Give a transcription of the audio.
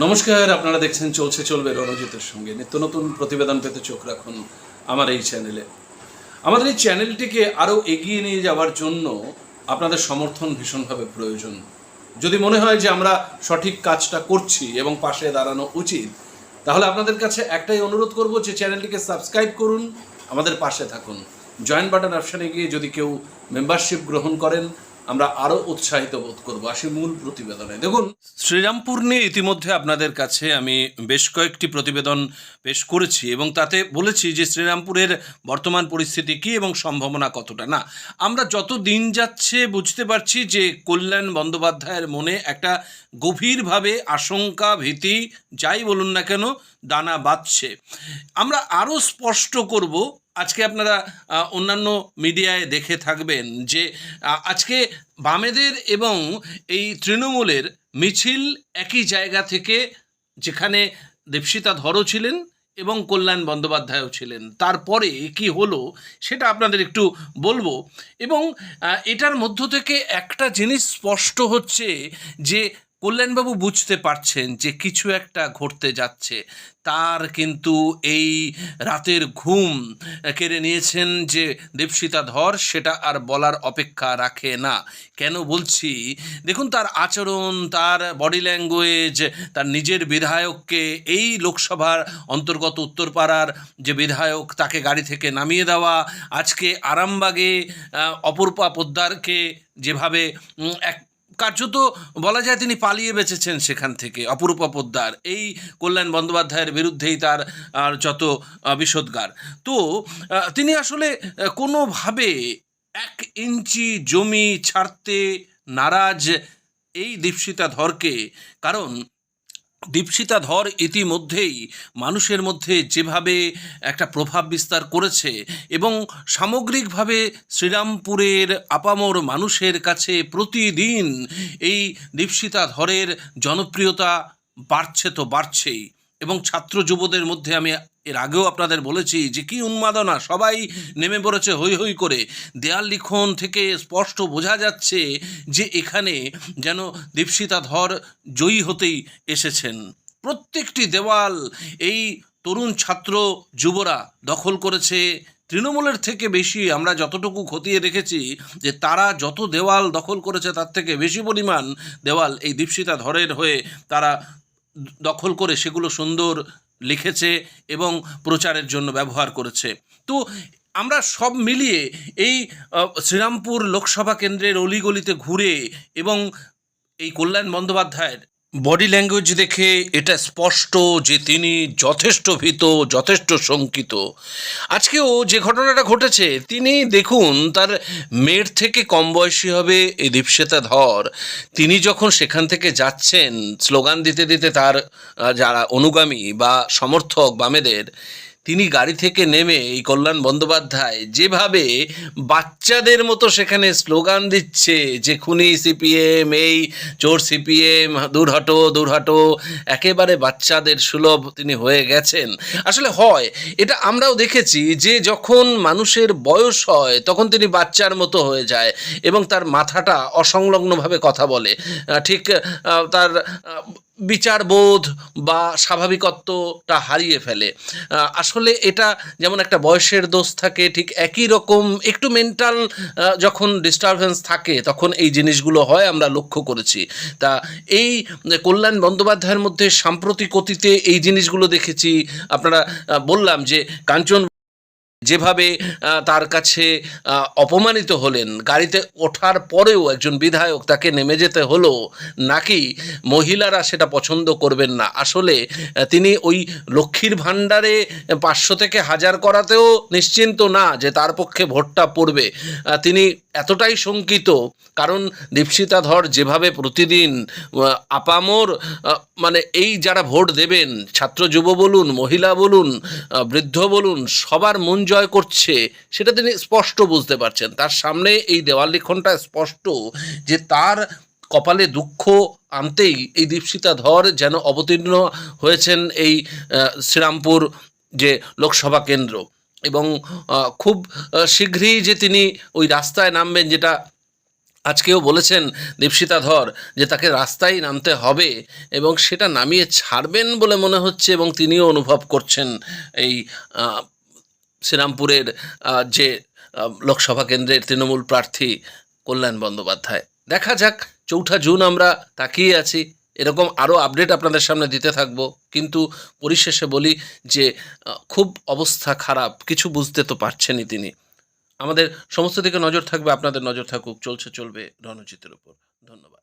নমস্কার, আপনারা দেখছেন চলছে, চলবে রণজিতের সঙ্গে। নিত্য নতুন প্রতিবেদন পেতে চোখ রাখুন আমার এই চ্যানেলে। আমাদের এই চ্যানেলটিকে আরও এগিয়ে নিয়ে যাওয়ার জন্য আপনাদের সমর্থন ভীষণভাবে প্রয়োজন। যদি মনে হয় যে আমরা সঠিক কাজটা করছি এবং পাশে দাঁড়ানো উচিত, তাহলে আপনাদের কাছে একটাই অনুরোধ করব যে চ্যানেলটিকে সাবস্ক্রাইব করুন, আমাদের পাশে থাকুন। জয়েন বাটন অপশানে গিয়ে যদি কেউ মেম্বারশিপ গ্রহণ করেন আমরা আরও উৎসাহিত বোধ করব। আসি মূল প্রতিবেদনে। দেখুন, শ্রীরামপুর নিয়ে ইতিমধ্যে আপনাদের কাছে আমি বেশ কয়েকটি প্রতিবেদন পেশ করেছি এবং তাতে বলেছি যে শ্রীরামপুরের বর্তমান পরিস্থিতি কী এবং সম্ভাবনা কতটা। না, আমরা যত দিন যাচ্ছে বুঝতে পারছি যে কল্যাণ বন্দ্যোপাধ্যায়ের মনে একটা গভীরভাবে আশঙ্কা ভীতি, যাই বলুন না কেন, দানা বাঁধছে। আমরা আরও স্পষ্ট করব আজকে আপনারা অন্যান্য মিডিয়ায় দেখে থাকবেন যে আজকে বামেদের এবং এই তৃণমূলের মিছিল একই জায়গা থেকে যেখানে দেবসিতা ধরও ছিলেন এবং কল্যাণ বন্দ্যোপাধ্যায়ও ছিলেন। তারপরে কি হলো সেটা আপনাদের একটু বলব। এবং এটার মধ্য থেকে একটা জিনিস স্পষ্ট হচ্ছে যে কল্যাণবাবু বুঝতে পারছেন যে কিছু একটা ঘটতে যাচ্ছে। তার কিন্তু এই রাতের ঘুম কেড়ে নিয়েছেন যে দেবসিতা ধর সেটা আর বলার অপেক্ষা রাখে না। কেন বলছি? দেখুন, তার আচরণ, তার বডি ল্যাঙ্গুয়েজ তার নিজের বিধায়ককে এই লোকসভার অন্তর্গত উত্তরপাড়ার যে বিধায়ক, তাকে গাড়ি থেকে নামিয়ে দেওয়া, আজকে আরামবাগে অপরূপা পোদ্দারকে যেভাবে এক কার্যত বলা যায় তিনি পালিয়ে বেঁচেছেন সেখান থেকে। অপরূপা পোদ্দার এই কল্যাণ বন্দ্যোপাধ্যায়ের বিরুদ্ধেই তার, আর যত বিষোদ্গার তো তিনি আসলে কোনোভাবে এক ইঞ্চি জমি ছাড়তে নারাজ এই দীপশিতা ধরকে কারণ দীপশিতা ধর ইতিমধ্যেই মানুষের মধ্যে যেভাবে একটা প্রভাব বিস্তার করেছে এবং সামগ্রিকভাবে শ্রীরামপুরের আপামর মানুষের কাছে প্রতিদিন এই দীপশিতা ধরের জনপ্রিয়তা বাড়ছে তো বাড়ছেই। এবং ছাত্র যুবদের মধ্যে আমি এর আগেও আপনাদের বলেছি যে কি উন্মাদনা, সবাই নেমে পড়েছে হই হই করে। দেয়াল লিখন থেকে স্পষ্ট বোঝা যাচ্ছে যে এখানে যেন দীপশিতা ধর জয়ী হতেই এসেছেন। প্রত্যেকটি দেওয়াল এই তরুণ ছাত্র যুবরা দখল করেছে। তৃণমূলের থেকে বেশি আমরা যতটুকু খতিয়ে দেখেছি যে তারা যত দেওয়াল দখল করেছে তার থেকে বেশি পরিমাণ দেওয়াল এই দীপশিতা ধরের হয়ে তারা দখল করে সেগুলো সুন্দর লিখেছে এবং প্রচারের জন্য ব্যবহার করেছে। তো আমরা সব মিলিয়ে এই শ্রীরামপুর লোকসভা কেন্দ্রের অলিগলিতে ঘুরে এবং এই কল্যাণ বন্দ্যোপাধ্যায়ের বডি ল্যাঙ্গুয়েজ দেখে এটা স্পষ্ট যে তিনি যথেষ্ট ভীত, যথেষ্ট শঙ্কিত। আজকেও যে ঘটনাটা ঘটেছে, তিনি দেখুন তার মেয়ের থেকে কম বয়সী হবে এই দীপশ্বেতা ধর। তিনি যখন সেখান থেকে যাচ্ছেন, স্লোগান দিতে দিতে তার যারা অনুগামী বা সমর্থক বামেদের তিনি গাড়ি থেকে নেমে এই কল্যাণ বন্দ্যোপাধ্যায় যেভাবে বাচ্চাদের মতো সেখানে স্লোগান দিচ্ছে যে খুনি সিপিএম, এই চোর সিপিএম, দূর হটো দূর হটো, একেবারে বাচ্চাদের সুলভ তিনি হয়ে গেছেন। আসলে হয়, এটা আমরাও দেখেছি যে যখন মানুষের বয়স হয় তখন তিনি বাচ্চার মতো হয়ে যায় এবং তার মাথাটা অসংলগ্নভাবে কথা বলে। ঠিক তার বিচারবোধ বা স্বাভাবিকত্বটা হারিয়ে ফেলে। আসলে এটা যেমন একটা বয়সের দোষ থাকে, ঠিক একই রকম একটু মেন্টাল যখন ডিস্টারবেন্স থাকে, তখন এই জিনিসগুলো হয় আমরা লক্ষ্য করেছি। তা এই কল্যাণ বন্দ্যোপাধ্যায়ের মধ্যে সাম্প্রতিক অতীতে এই জিনিসগুলো দেখেছি। আপনারা বললাম যে কাঞ্চন যেভাবে তার কাছে অপমানিত হলেন, গাড়িতে ওঠার পরেও একজন বিধায়ক তাকে নেমে যেতে হলো, নাকি মহিলারা সেটা পছন্দ করবেন না? আসলে তিনি ওই লক্ষ্মীর ভাণ্ডারে পাঁচশো থেকে হাজার করাতেও নিশ্চিন্ত না যে তার পক্ষে ভোটটা পড়বে। তিনি এতটাই শঙ্কিত, কারণ দীপশিতা ধর যেভাবে প্রতিদিন আপামর মানে এই যারা ভোট দেবেন, ছাত্র যুব বলুন, মহিলা বলুন বৃদ্ধ বলুন, সবার মন জয় করছে, সেটা তিনি স্পষ্ট বুঝতে পারছেন। তার সামনে এই দেওয়াল লিখনটা স্পষ্ট যে তার কপালে দুঃখ আনতেই এই দীপশিতা ধর যেন অবতীর্ণ হয়েছেন এই শ্রীরামপুর যে লোকসভা কেন্দ্র। এবং খুব শীঘ্রই যে তিনি ওই রাস্তায় নামবেন যেটা আজকেও বলেছেন দীপশিতা ধর যে তাকে রাস্তায় নামতে হবে এবং সেটা নামিয়ে ছাড়বেন বলে মনে হচ্ছে এবং তিনিও অনুভব করছেন এই শ্রীরামপুরের যে লোকসভা কেন্দ্রের তৃণমূল প্রার্থী কল্যাণ বন্দ্যোপাধ্যায়। দেখা যাক, চৌঠা জুন আমরা তাকিয়ে আছি। এরকম আরও আপডেট আপনাদের সামনে দিতে থাকব। কিন্তু পরিশেষে বলি যে খুব অবস্থা খারাপ, কিছু বুঝতে তো পারছেনই তিনি। আমাদের সমস্ত দিকে নজর থাকবে, আপনাদের নজর থাকুক, চলছে, চলবে রণজিতের উপর। ধন্যবাদ।